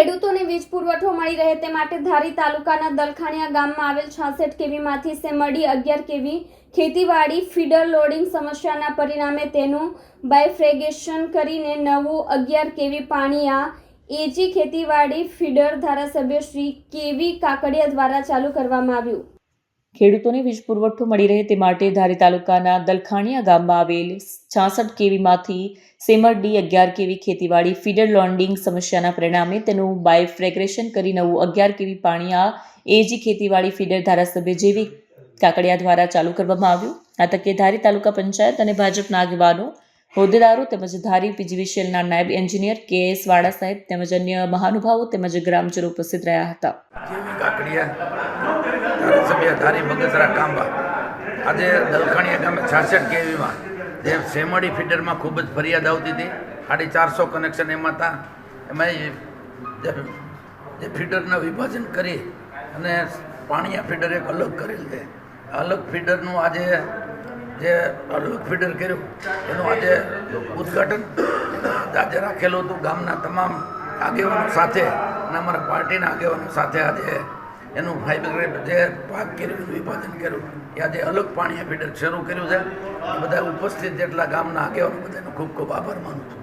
ખેડૂતોને વીજ પુરવઠો મળી રહે તે માટે ધારી તાલુકાના દલખાણિયા ગામમાં આવેલ છાસઠ કેવીમાંથી સેમડી અગિયાર કેવી ખેતીવાડી, ફીડર લોડિંગ સમસ્યાના પરિણામે તેનું બાયફ્રેગેશન કરીને નવું અગિયાર કેવી પાણી આ એજી ખેતીવાડી ફીડર ધારાસભ્ય શ્રી કેવી કાકડિયા દ્વારા ચાલુ કરવામાં આવ્યું. ખેડૂતોને વીજ પુરવઠો મળી રહે તે માટે ધારી તાલુકાના દલખાણિયા ગામમાં આવેલ છાસઠ કેવીમાંથી સેમર ડી અગિયાર કેવી ખેતીવાડી ફીડર લોન્ડિંગ સમસ્યાના પરિણામે તેનું બાયફ્રેગ્રેશન કરી નવું અગિયાર કેવી પાણી આ એજી ખેતીવાડી ફીડર ધારાસભ્ય જેવી કાકડિયા દ્વારા ચાલુ કરવામાં આવ્યું. આ તકે ધારી તાલુકા પંચાયત અને ભાજપના આગેવાનો, હોદ્દેદારો તેમજ ધારી પીજીવીસીએલના નાયબ એન્જિનિયર કે એસ વાડા સાહેબ તેમજ અન્ય મહાનુભાવો તેમજ ગ્રામજનો ઉપસ્થિત રહ્યા હતા. ધારી બગસરા કાંબા. આજે દલખાણીયા ગામે છાસઠ કેવીમાં જે સેમડી ફીડરમાં ખૂબ જ ફરિયાદ આવતી હતી. સાડી ચારસો કનેક્શન એમાં હતા. એમાં જે ફીડરના વિભાજન કરી અને પાણીયા ફીડર એક અલગ કરેલ છે. અલગ ફીડરનું આજે જે અલગ ફીડર કર્યું, એનું આજે ઉદ્ઘાટન આજે રાખેલું હતું ગામના તમામ આગેવાનો સાથે અને અમારા પાર્ટીના આગેવાનો સાથે આજે એનું ફાઈબર જે પાક કર્યું વિભાજન કર્યું. એ આજે અલગ પાણી ફીડર શરૂ કર્યું છે. બધા ઉપસ્થિત જેટલા ગામના આગેવાનો બધાનો ખૂબ ખૂબ આભાર માનું છું.